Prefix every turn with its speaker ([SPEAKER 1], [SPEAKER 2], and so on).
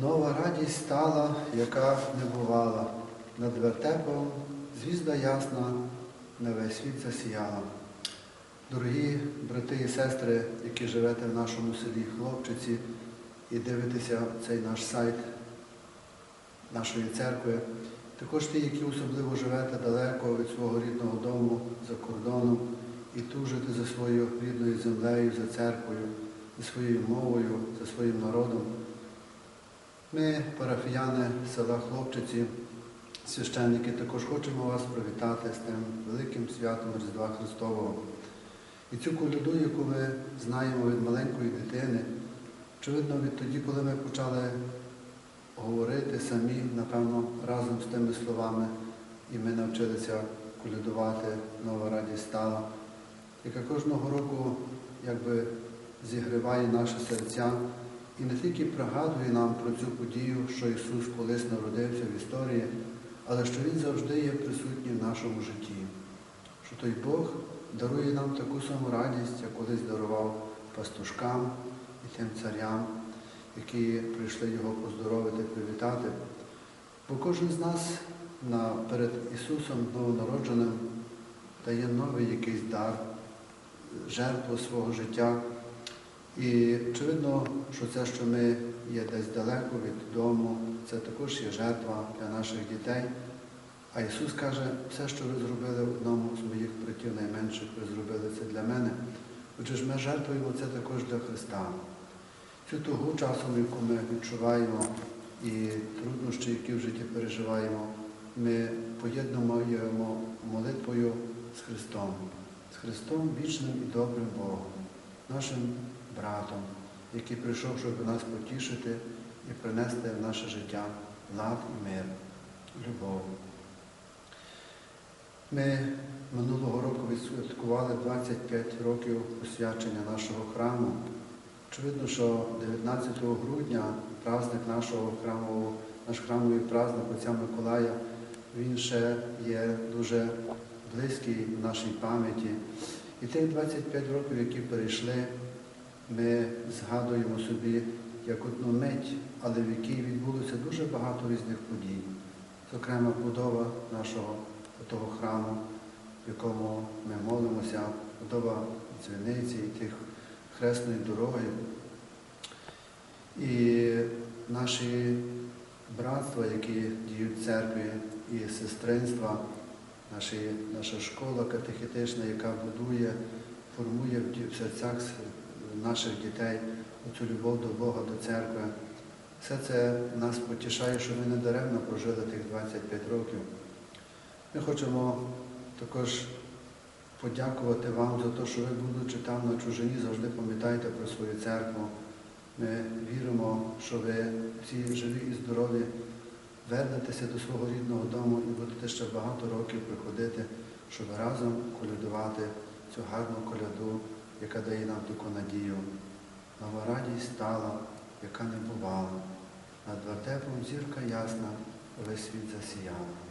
[SPEAKER 1] Нова радість стала, яка не бувала. Над вертепом звізда ясна на весь світ засіяла. Дорогі брати і сестри, які живете в нашому селі Хлопчиці і дивитеся цей наш сайт нашої церкви, також ті, які особливо живете далеко від свого рідного дому за кордоном і тужите за своєю рідною землею, за церквою, за своєю мовою, за своїм народом. Ми, парафіяни села Хлопчиці, священники, також хочемо вас привітати з тим великим святом Різдва Христового. І цю коляду, яку ми знаємо від маленької дитини, очевидно, відтоді, коли ми почали говорити самі, напевно, разом з тими словами, і ми навчилися колядувати нова радість стала, яка кожного року якби зігріває наші серця і не тільки пригадує нам про цю подію, що Ісус колись народився в історії, але що Він завжди є присутній в нашому житті, що той Бог дарує нам таку саму радість, як колись дарував пастушкам і тим царям, які прийшли його поздоровити, привітати. Бо кожен з нас на, перед Ісусом новонародженим дає новий якийсь дар, жертву свого життя. І очевидно, що це, що ми є десь далеко від дому, це також є жертва для наших дітей. А Ісус каже, все, що ви зробили одному з моїх братів найменших, ви зробили це для мене. Отже ж ми жертвуємо це також для Христа. Цю тугу часом, яку ми відчуваємо, і труднощі, які в житті переживаємо, ми поєднуємо молитвою з Христом, з Христом вічним і добрим Богом, нашим братом, який прийшов, щоб нас потішити і принести в наше життя лад і мир, любов. Ми минулого року відсвяткували 25 років посвячення нашого храму. Очевидно, що 19 грудня праздник нашого храмового, наш храмовий праздник отця Миколая, він ще є дуже близький в нашій пам'яті. І тих 25 років, які перейшли, ми згадуємо собі як одну мить, але в якій відбулося дуже багато різних подій. Зокрема, будова нашого того храму, в якому ми молимося, будова дзвіниці і тих хресної дороги. І наші братства, які діють в церкві, і сестринства, наші, наша школа катехетична, яка будує, формує в серцях наших дітей цю любов до Бога, до церкви. Все це нас потішає, що ми не даремно прожили тих 25 років. Ми хочемо також подякувати вам за те, що ви, будучи там на чужині, завжди пам'ятаєте про свою церкву. Ми віримо, що ви всі живі і здорові вернетеся до свого рідного дому і будете ще багато років приходити, щоб разом колядувати цю гарну коляду, яка дає нам таку надію. Нова радість стала, яка не бувала. Над вертепом зірка ясна, весь світ засіяла.